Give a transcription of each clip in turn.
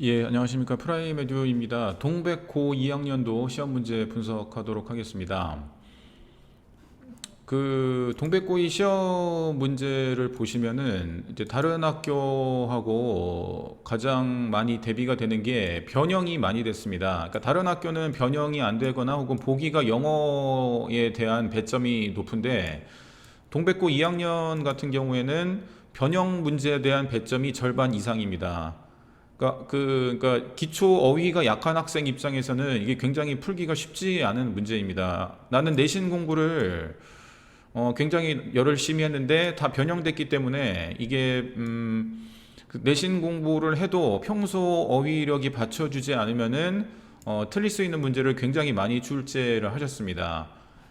예, 안녕하십니까. 프라임 에듀입니다. 동백 고 2학년도 시험 문제 분석하도록 하겠습니다. 그 동백고이 시험 문제를 보시면은 이제 다른 학교하고 가장 많이 대비가 되는 게 변형이 많이 됐습니다. 그러니까 다른 학교는 변형이 안 되거나 혹은 보기가 영어에 대한 배점이 높은데 동백 고 2학년 같은 경우에는 변형 문제에 대한 배점이 절반 이상입니다. 그러니까 그 그러니까 기초 어휘가 약한 학생 입장에서는 이게 굉장히 풀기가 쉽지 않은 문제입니다. 나는 내신 공부를 어 굉장히 열심히 했는데 다 변형됐기 때문에 이게 음, 그 내신 공부를 해도 평소 어휘력이 받쳐주지 않으면은 어, 틀릴 수 있는 문제를 굉장히 많이 출제를 하셨습니다.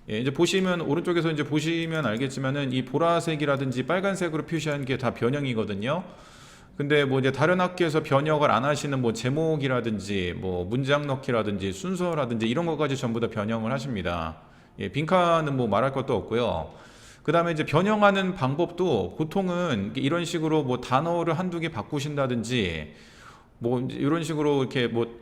예, 이제 보시면 오른쪽에서 이제 보시면 알겠지만은 이 보라색이라든지 빨간색으로 표시한 게 다 변형이거든요. 근데 뭐 이제 다른 학교에서 변형을 안 하시는 뭐 제목이라든지 뭐 문장 넣기라든지 순서라든지 이런 것까지 전부 다 변형을 하십니다. 예, 빈칸은 뭐 말할 것도 없고요. 그 다음에 이제 변형하는 방법도 보통은 이런 식으로 뭐 단어를 한두 개 바꾸신다든지 뭐 이런 식으로 이렇게 뭐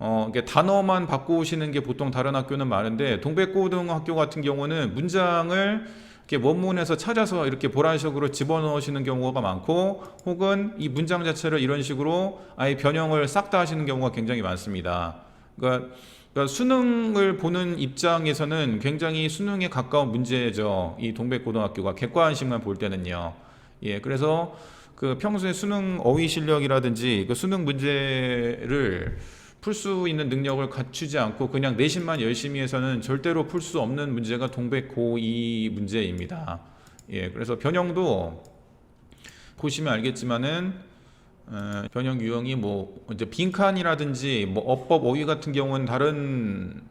어, 이게 단어만 바꾸시는 게 보통 다른 학교는 많은데 동백고등학교 같은 경우는 문장을 이렇게 원문에서 찾아서 이렇게 보라색으로 집어넣으시는 경우가 많고 혹은 이 문장 자체를 이런 식으로 아예 변형을 싹 다 하시는 경우가 굉장히 많습니다. 그러니까, 그러니까 수능을 보는 입장에서는 굉장히 수능에 가까운 문제죠. 이 동백고등학교가 객관식만 볼 때는요. 예, 그래서 그 평소에 수능 어휘 실력이라든지 그 수능 문제를 풀 수 있는 능력을 갖추지 않고 그냥 내신만 열심히 해서는 절대로 풀 수 없는 문제가 동백 고2 문제입니다. 예, 그래서 변형도 보시면 알겠지만은 어, 변형 유형이 뭐 이제 빈칸이라든지 뭐 어법 어휘 같은 경우는 다른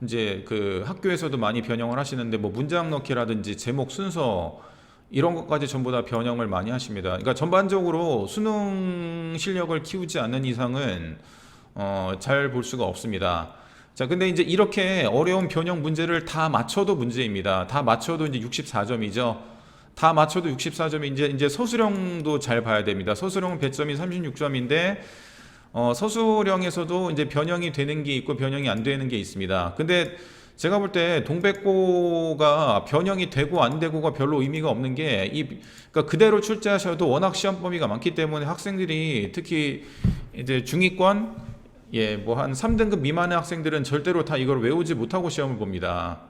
이제 그 학교에서도 많이 변형을 하시는데 뭐 문장 넣기라든지 제목 순서 이런 것까지 전부 다 변형을 많이 하십니다. 그러니까 전반적으로 수능 실력을 키우지 않는 이상은 어, 잘 볼 수가 없습니다. 자, 근데 이제 이렇게 어려운 변형 문제를 다 맞춰도 문제입니다. 다 맞춰도 이제 64점이죠. 다 맞춰도 64점이 이제 이제 서술형도 잘 봐야 됩니다. 서술형 배점이 36점인데 어, 서술형에서도 이제 변형이 되는 게 있고 변형이 안 되는 게 있습니다. 근데 제가 볼 때 동백고가 변형이 되고 안 되고가 별로 의미가 없는 게 이 그러니까 그대로 출제하셔도 워낙 시험 범위가 많기 때문에 학생들이 특히 이제 중위권 예, 뭐 한 3등급 미만의 학생들은 절대로 다 이걸 외우지 못하고 시험을 봅니다.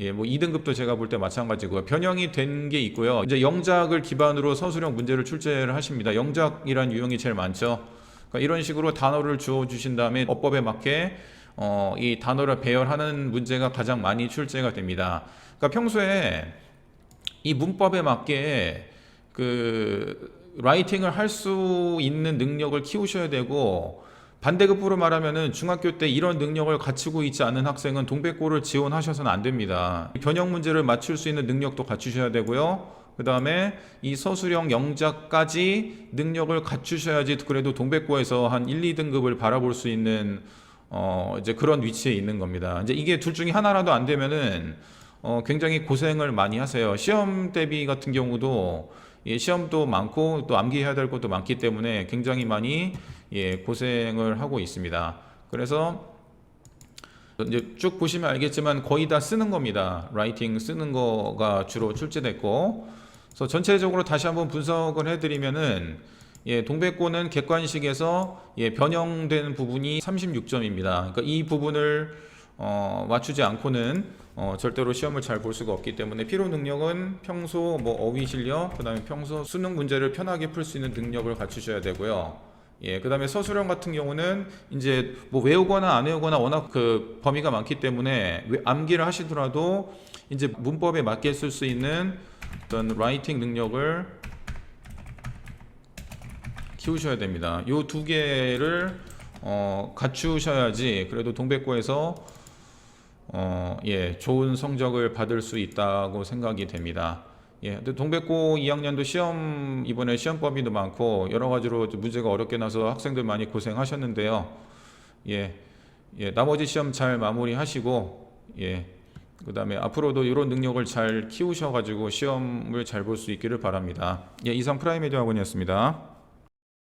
예, 뭐 2등급도 제가 볼 때 마찬가지고요. 변형이 된 게 있고요. 이제 영작을 기반으로 서술형 문제를 출제를 하십니다. 영작이란 유형이 제일 많죠. 그러니까 이런 식으로 단어를 주어 주신 다음에 어법에 맞게 어, 이 단어를 배열하는 문제가 가장 많이 출제가 됩니다. 그러니까 평소에 이 문법에 맞게 그 라이팅을 할 수 있는 능력을 키우셔야 되고 반대급부로 말하면은 중학교 때 이런 능력을 갖추고 있지 않은 학생은 동백고를 지원하셔서는 안 됩니다. 변형 문제를 맞출 수 있는 능력도 갖추셔야 되고요. 그 다음에 이 서술형 영작까지 능력을 갖추셔야지 그래도 동백고에서 한 1, 2등급을 바라볼 수 있는 어 이제 그런 위치에 있는 겁니다. 이제 이게 둘 중에 하나라도 안 되면은 어 굉장히 고생을 많이 하세요. 시험 대비 같은 경우도 예, 시험도 많고 또 암기해야 될 것도 많기 때문에 굉장히 많이 예, 고생을 하고 있습니다. 그래서 이제 쭉 보시면 알겠지만 거의 다 쓰는 겁니다. 라이팅 쓰는 거가 주로 출제됐고, 그래서 전체적으로 다시 한번 분석을 해드리면은 예, 동백고는 객관식에서 예, 변형된 부분이 36점입니다. 그러니까 이 부분을 어, 맞추지 않고는 어, 절대로 시험을 잘 볼 수가 없기 때문에 필요 능력은 평소 뭐 어휘 실력, 그다음에 평소 수능 문제를 편하게 풀 수 있는 능력을 갖추셔야 되고요. 예, 그다음에 서술형 같은 경우는 이제 뭐 외우거나 안 외우거나 워낙 그 범위가 많기 때문에 외- 암기를 하시더라도 이제 문법에 맞게 쓸 수 있는 어떤 라이팅 능력을 키우셔야 됩니다. 요 두 개를 어, 갖추셔야지 그래도 동백고에서 어, 예, 좋은 성적을 받을 수 있다고 생각이 됩니다. 예, 근데 동백고 2학년도 시험 이번에 시험 범위도 많고 여러 가지로 좀 문제가 어렵게 나서 학생들 많이 고생하셨는데요. 예, 예, 나머지 시험 잘 마무리하시고 예, 그다음에 앞으로도 이런 능력을 잘 키우셔가지고 시험을 잘 볼 수 있기를 바랍니다. 예, 이상 프라이메디어 학원이었습니다.